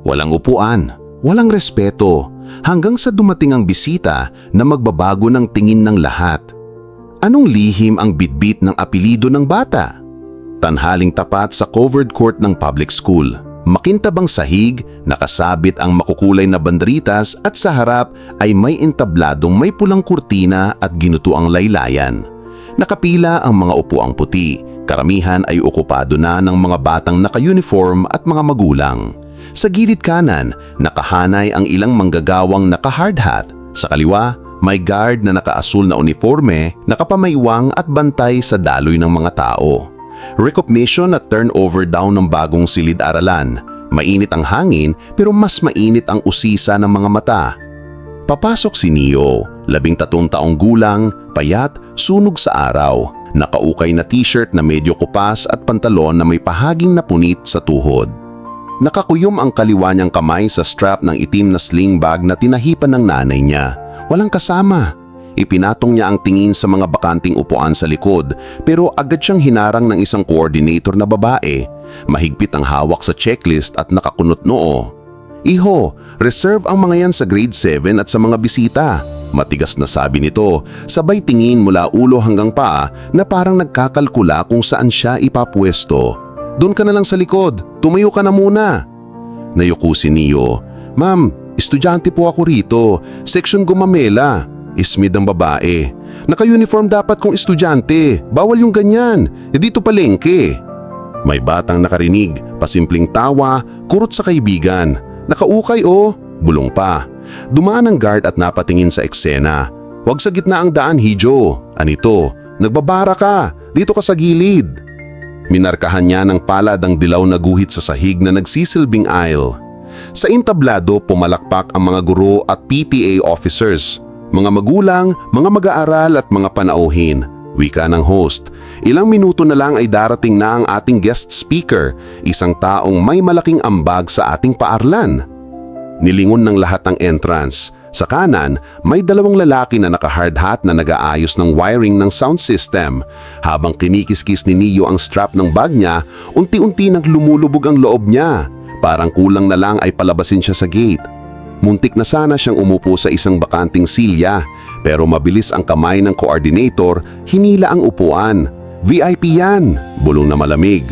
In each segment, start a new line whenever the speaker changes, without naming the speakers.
Walang upuan, walang respeto, hanggang sa dumating ang bisita na magbabago ng tingin ng lahat. Anong lihim ang bitbit ng apelido ng bata? Tanhaling tapat sa covered court ng public school. Makintabang sahig, nakasabit ang makukulay na banderitas at sa harap ay may entabladong may pulang kurtina at ginutuang laylayan. Nakapila ang mga upuang puti. Karamihan ay okupado na ng mga batang naka-uniform at mga magulang. Sa gilid kanan, nakahanay ang ilang manggagawang naka-hard hat. Sa kaliwa, may guard na nakaasul na uniforme, nakapamaywang at bantay sa daloy ng mga tao. Recognition at turnover down ng bagong silid-aralan. Mainit ang hangin pero mas mainit ang usisa ng mga mata. Papasok si Neo, labing tatong taong gulang, payat, sunog sa araw. Nakaukay na t-shirt na medyo kupas at pantalon na may pahaging napunit sa tuhod. Nakakuyom ang kaliwa niyang kamay sa strap ng itim na sling bag na tinahipan ng nanay niya. Walang kasama. Ipinatong niya ang tingin sa mga bakanting upuan sa likod pero agad siyang hinarang ng isang coordinator na babae. Mahigpit ang hawak sa checklist at nakakunot noo. Iho, reserve ang mga yan sa grade 7 at sa mga bisita. Matigas na sabi nito, sabay tingin mula ulo hanggang paa na parang nagkakalkula kung saan siya ipapwesto. Doon ka na lang sa likod, tumayo ka na muna. Nayuko si Neo. Ma'am, estudyante po ako rito, section gumamela. Ismid ang babae. Naka-uniform dapat kung estudyante, bawal yung ganyan, e dito palengke. May batang nakarinig, pasimpleng tawa, kurot sa kaibigan. Nakaukay oh, bulong pa. Dumaan ang guard at napatingin sa eksena. Huwag sa gitna ang daan, Hijo. Anito, nagbabara ka. Dito ka sa gilid. Minarkahan niya ng palad ang dilaw na guhit sa sahig na nagsisilbing aisle. Sa intablado, pumalakpak ang mga guro at PTA officers, mga magulang, mga mag-aaral at mga panauhin. Wika ng host. Ilang minuto na lang ay darating na ang ating guest speaker, isang taong may malaking ambag sa ating paarlan. Nilingon ng lahat ang entrance. Sa kanan, may dalawang lalaki na naka-hard hat na nag-aayos ng wiring ng sound system. Habang kinikiskis ni Neo ang strap ng bag niya, unti-unti nang lumulubog ang loob niya. Parang kulang na lang ay palabasin siya sa gate. Muntik na sana siyang umupo sa isang bakanting silya, pero mabilis ang kamay ng coordinator, hinila ang upuan. VIP yan, bulong na malamig.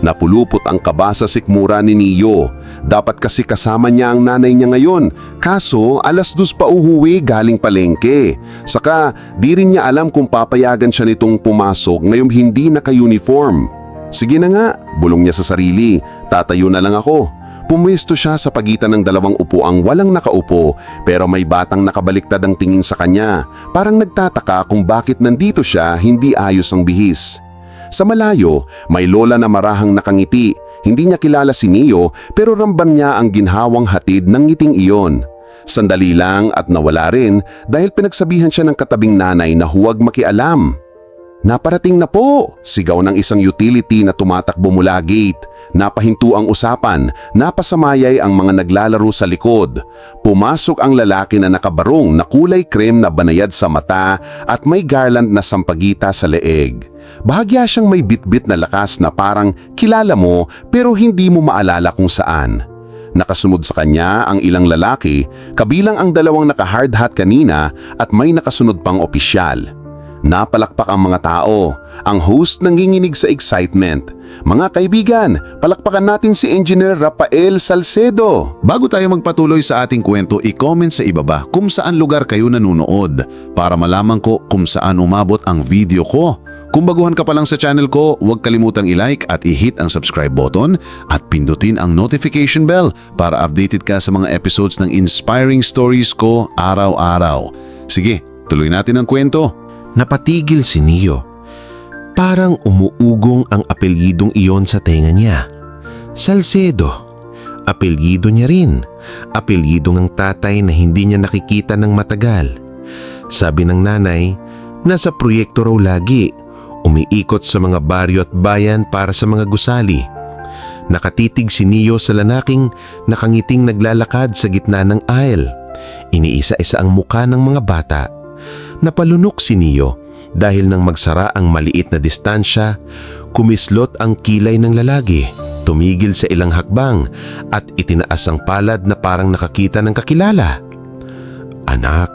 Napulupot ang kaba sa sikmura ni Neo. Dapat kasi kasama niya ang nanay niya ngayon. Kaso, alas dos pa uhuwi galing palengke. Saka, di rin niya alam kung papayagan siya nitong pumasok ngayong hindi naka-uniform. Sige na nga, bulong niya sa sarili. Tatayo na lang ako. Pumwesto siya sa pagitan ng dalawang upuang walang nakaupo pero may batang nakabaliktad ang tingin sa kanya. Parang nagtataka kung bakit nandito siya hindi ayos ang bihis. Sa malayo, may lola na marahang nakangiti. Hindi niya kilala si Neo pero ramban niya ang ginhawang hatid ng ngiting iyon. Sandali lang at nawala rin dahil pinagsabihan siya ng katabing nanay na huwag makialam. Naparating na po! Sigaw ng isang utility na tumatakbo mula gate. Napahinto ang usapan, napasamayay ang mga naglalaro sa likod. Pumasok ang lalaki na nakabarong na kulay krem na banayad sa mata at may garland na sampagita sa leeg. Bahagya siyang may bitbit na lakas na parang kilala mo pero hindi mo maalala kung saan. Nakasunod sa kanya ang ilang lalaki, kabilang ang dalawang naka-hard hat kanina at may nakasunod pang opisyal. Napalakpak ang mga tao. Ang host nanginginig sa excitement. Mga kaibigan, palakpakan natin si Engineer Rafael Salcedo.
Bago tayo magpatuloy sa ating kwento, i-comment sa ibaba kung saan lugar kayo nanunood para malaman ko kung saan umabot ang video ko. Kung baguhan ka pa lang sa channel ko, huwag kalimutang i-like at i-hit ang subscribe button at pindutin ang notification bell para updated ka sa mga episodes ng inspiring stories ko araw-araw. Sige, tuloy natin ang kwento.
Napatigil si Neo. Parang umuugong ang apelyidong iyon sa tenga niya. Salcedo. Apelyido niya rin. Apelyido ng tatay na hindi niya nakikita ng matagal. Sabi ng nanay, nasa proyekto raw lagi. Umiikot sa mga baryo at bayan para sa mga gusali. Nakatitig si Neo sa lalaking nakangiting naglalakad sa gitna ng aisle. Iniisa-isa ang muka ng mga bata Napalunok si Neo dahil nang magsara ang maliit na distansya, kumislot ang kilay ng lalaki. tumigil sa ilang hakbang at itinaas ang palad na parang nakakita ng kakilala. Anak,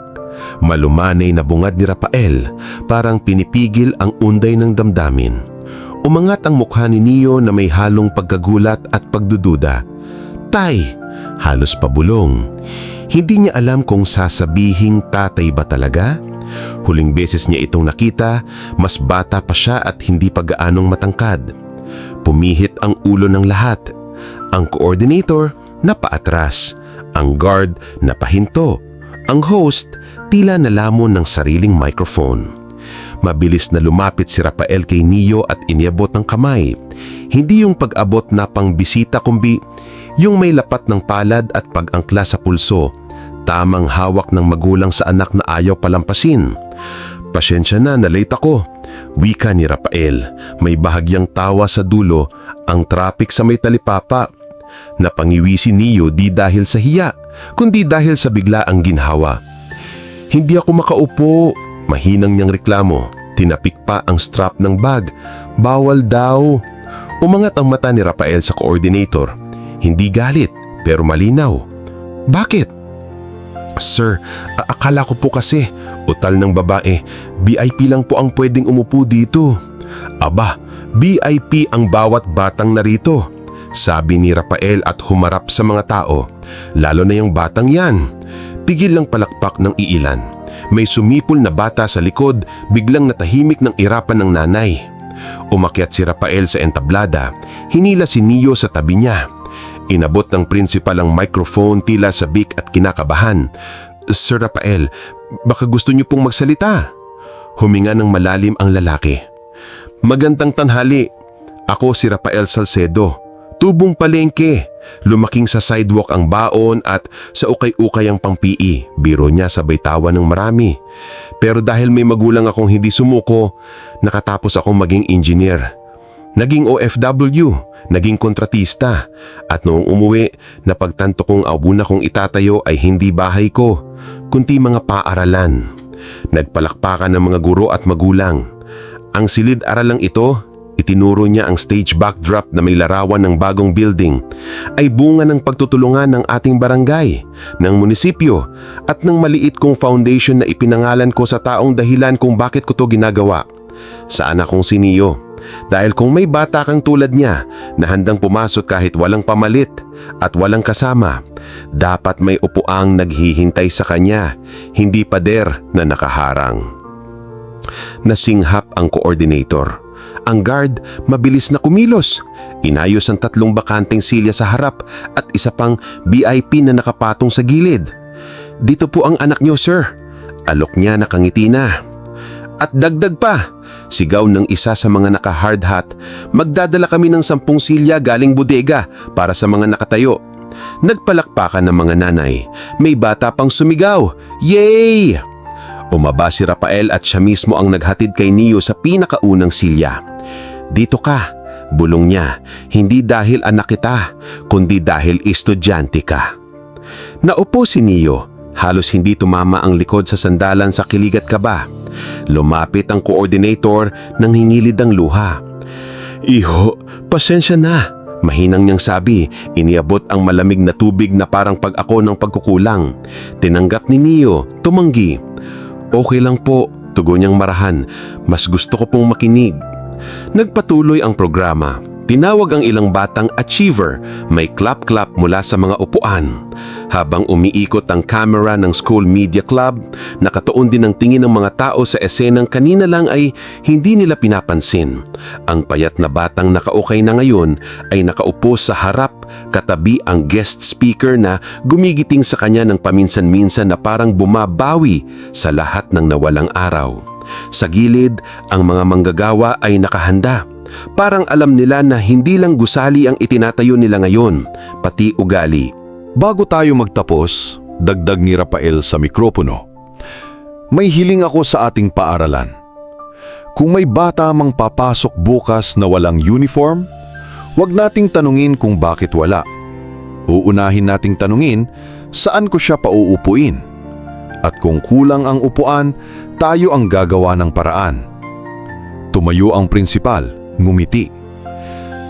malumanay na bungad ni Rafael parang pinipigil ang unday ng damdamin. Umangat ang mukha ni Neo na may halong pagkagulat at pagdududa. Tay, halos pabulong. Hindi niya alam kung sasabihing tatay ba talaga? Huling beses niya itong nakita, mas bata pa siya at hindi pa gaanong matangkad. Pumihit ang ulo ng lahat. Ang coordinator na paatras, ang guard na pahinto, ang host tila nalamon ng sariling microphone. Mabilis na lumapit si Rafael kay Neo at iniabot ng kamay. Hindi yung pag-abot na pangbisita kumbi yung may lapat ng palad at pag-angkla sa pulso. Tamang hawak ng magulang sa anak na ayaw palampasin. Pasensya na, na-late ako. Wika ni Rafael. May bahagyang tawa sa dulo, ang traffic sa may talipapa. Napangiwi si Neo di dahil sa hiya, kundi dahil sa bigla ang ginhawa. Hindi ako makaupo. Mahinang niyang reklamo. Tinapik pa ang strap ng bag. Bawal daw. Umangat ang mata ni Rafael sa coordinator. Hindi galit, pero malinaw. Bakit? Sir, akala ko po kasi, utal ng babae, VIP lang po ang pwedeng umupo dito. Aba, VIP ang bawat batang narito. Sabi ni Rafael at humarap sa mga tao, lalo na yung batang yan. Pigil lang palakpak ng iilan. May sumipol na bata sa likod, biglang natahimik ng irapan ng nanay. Umakyat si Rafael sa entablada, hinila si Neo sa tabi niya. Inabot ng prinsipal ang microphone tila sabik at kinakabahan. Sir Rafael, baka gusto niyo pong magsalita. Huminga ng malalim ang lalaki. Magandang tanhali. Ako si Rafael Salcedo. Tubong palengke. Lumaking sa sidewalk ang baon at sa ukay-ukay ang pangpii. Biro niya sabay tawa ng marami. Pero dahil may magulang akong hindi sumuko, nakatapos akong maging engineer. Naging OFW, naging kontratista, at noong umuwi, napagtanto kong abuna kong itatayo ay hindi bahay ko, kundi mga paaralan. Nagpalakpakan ng mga guro at magulang. Ang silid-aralang ito, itinuro niya ang stage backdrop na may larawan ng bagong building, ay bunga ng pagtutulungan ng ating barangay, ng munisipyo, at ng maliit kong foundation na ipinangalan ko sa taong dahilan kung bakit ko to ginagawa. Sa anak kong si Neo. Dahil kung may bata kang tulad niya na handang pumasok kahit walang pamalit at walang kasama, dapat may upuang naghihintay sa kanya, hindi pader na nakaharang. Nasinghap ang coordinator. Ang guard mabilis na kumilos. Inayos ang tatlong bakanteng silya sa harap at isa pang VIP na nakapatong sa gilid. Dito po ang anak niyo, sir. Alok niya nakangiti na. At dagdag pa, sigaw ng isa sa mga naka-hard hat, magdadala kami ng sampung silya galing bodega para sa mga nakatayo. Nagpalakpakan ng mga nanay. May bata pang sumigaw. Yay! Umaba si Rafael at siya mismo ang naghatid kay Neo sa pinakaunang silya. Dito ka, bulong niya, hindi dahil anak kita, kundi dahil estudyante ka. Naupo si Neo, halos hindi tumama ang likod sa sandalan sa kiligat kaba. Lumapit ang coordinator nang hingilid ang luha. Iho, pasensya na. Mahinang niyang sabi, iniabot ang malamig na tubig na parang pag ako ng pagkukulang. Tinanggap ni Neo, tumanggi. Okay lang po, tugon niyang marahan. Mas gusto ko pong makinig. Nagpatuloy ang programa. Tinawag ang ilang batang achiever, may clap-clap mula sa mga upuan. Habang umiikot ang camera ng School Media Club, nakatuon din ang tingin ng mga tao sa esenang kanina lang ay hindi nila pinapansin. Ang payat na batang nakaukay na ngayon ay nakaupo sa harap katabi ang guest speaker na gumigiting sa kanya ng paminsan-minsan na parang bumabawi sa lahat ng nawalang araw. Sa gilid, ang mga manggagawa ay nakahanda. Parang alam nila na hindi lang gusali ang itinatayo nila ngayon, pati ugali.
Bago tayo magtapos, dagdag ni Rafael sa mikropono, may hiling ako sa ating paaralan. Kung may bata mang papasok bukas na walang uniform, wag nating tanungin kung bakit wala. Uunahin nating tanungin saan ko siya pauupuin. At kung kulang ang upuan, tayo ang gagawa ng paraan. Tumayo ang prinsipal, ngumiti.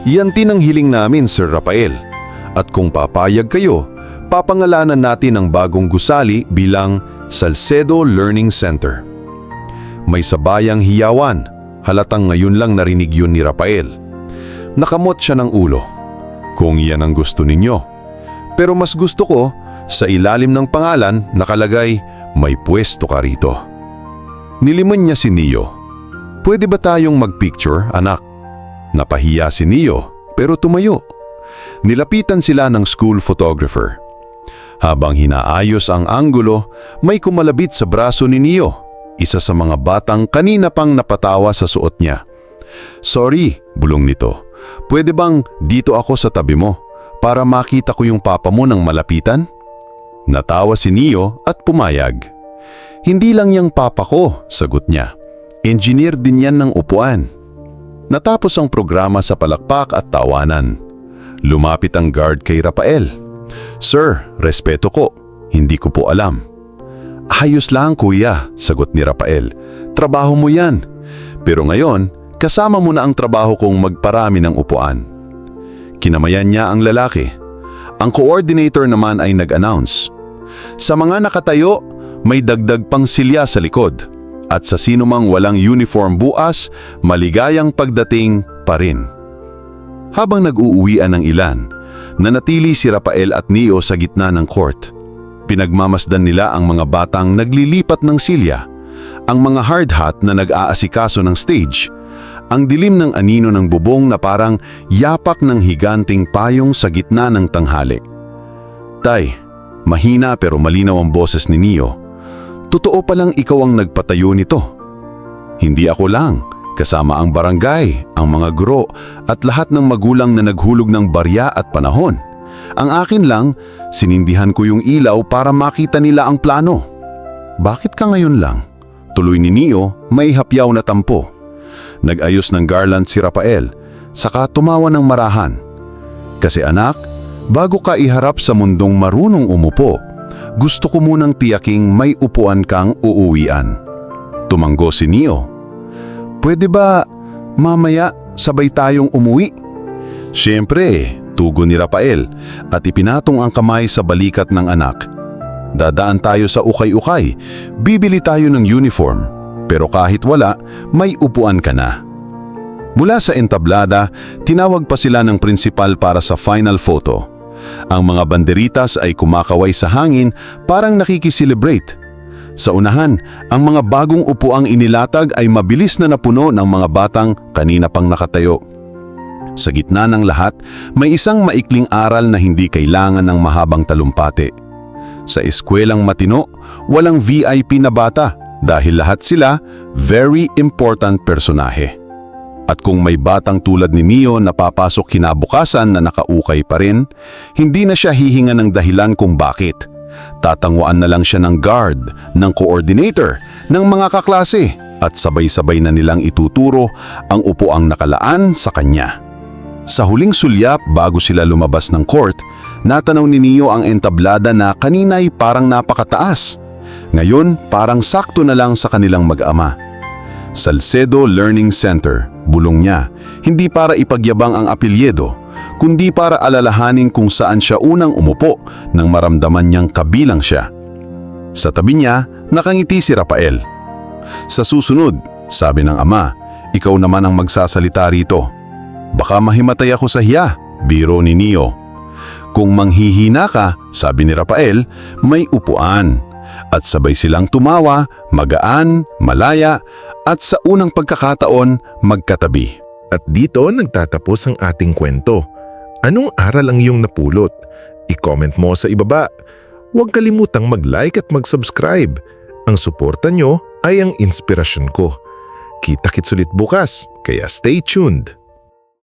Yan din ang hiling namin, Sir Rafael. At kung papayag kayo, papangalanan natin ang bagong gusali bilang Salcedo Learning Center. May sabayang hiyawan, halatang ngayon lang narinig yun ni Rafael. Nakamot siya ng ulo. Kung yan ang gusto ninyo. Pero mas gusto ko, sa ilalim ng pangalan nakalagay, may pwesto ka rito. Nilimon niya si Neo. Pwede ba tayong magpicture, anak? Napahiya si Neo, pero tumayo. Nilapitan sila ng school photographer. Habang hinaayos ang anggulo, may kumalabit sa braso ni Neo, isa sa mga batang kanina pang napatawa sa suot niya. Sorry, bulong nito. Pwede bang dito ako sa tabi mo para makita ko yung papa mo ng malapitan? Natawa si Neo at pumayag. Hindi lang yung papa ko, sagot niya. Engineer din yan ng upuan. Natapos ang programa sa palakpak at tawanan. Lumapit ang guard kay Rafael. Sir, respeto ko. Hindi ko po alam. Ayos lang kuya, sagot ni Rafael. Trabaho mo yan. Pero ngayon, kasama mo na ang trabaho kong magparami ng upuan. Kinamayan niya ang lalaki. Ang coordinator naman ay nag-announce. Sa mga nakatayo, may dagdag pang silya sa likod. At sa sinumang walang uniform buas, maligayang pagdating pa rin. Habang nag-uuwian ng ilan, nanatili si Rafael at Neo sa gitna ng court. Pinagmamasdan nila ang mga batang naglilipat ng silya, ang mga hard hat na nag-aasikaso ng stage, ang dilim ng anino ng bubong na parang yapak ng higanting payong sa gitna ng tanghali. Tay, mahina pero malinaw ang boses ni Neo. Totoo palang ikaw ang nagpatayo nito. Hindi ako lang, kasama ang barangay, ang mga guro at lahat ng magulang na naghulog ng barya at panahon. Ang akin lang, sinindihan ko yung ilaw para makita nila ang plano. Bakit ka ngayon lang? Tuloy ni Neo, may hapyaw na tampo. Nag-ayos ng garland si Rafael, saka tumawa ng marahan. Kasi anak, bago ka iharap sa mundong marunong umupo, gusto ko munang tiyaking may upuan kang uuwian. Tumanggo si Neo. Pwede ba mamaya sabay tayong umuwi? Siyempre, tugo ni Rafael at ipinatong ang kamay sa balikat ng anak. Dadaan tayo sa ukay-ukay, bibili tayo ng uniform, pero kahit wala, may upuan ka na. Mula sa entablada, tinawag pa sila ng prinsipal para sa final photo. Ang mga banderitas ay kumakaway sa hangin parang nakikiselebrate. Sa unahan, ang mga bagong upuang inilatag ay mabilis na napuno ng mga batang kanina pang nakatayo. Sa gitna ng lahat, may isang maikling aral na hindi kailangan ng mahabang talumpati. Sa eskwelang matino, walang VIP na bata dahil lahat sila very important personahe. At kung may batang tulad ni Neo na papasok kinabukasan na nakaukay pa rin, hindi na siya hihinga ng dahilan kung bakit. Tatangwaan na lang siya ng guard, ng coordinator, ng mga kaklase at sabay-sabay na nilang ituturo ang upuang nakalaan sa kanya. Sa huling sulyap bago sila lumabas ng court, natanaw ni Neo ang entablada na kanina'y parang napakataas. Ngayon, parang sakto na lang sa kanilang mag-ama. Salcedo Learning Center, bulong niya, hindi para ipagyabang ang apelyedo, kundi para alalahanin kung saan siya unang umupo nang maramdaman niyang kabilang siya. Sa tabi niya, nakangiti si Rafael. Sa susunod, sabi ng ama, ikaw naman ang magsasalita rito. Baka mahimatay ako sa hiya, biro ni Neo. Kung manghihina ka, sabi ni Rafael, may upuan. At sabay silang tumawa, magaan, malaya, at sa unang pagkakataon, magkatabi.
At dito nagtatapos ang ating kwento. Anong aral ang iyong napulot? I-comment mo sa ibaba. Huwag kalimutang mag-like at mag-subscribe. Ang suporta nyo ay ang inspirasyon ko. Kita-kits ulit bukas, kaya stay tuned.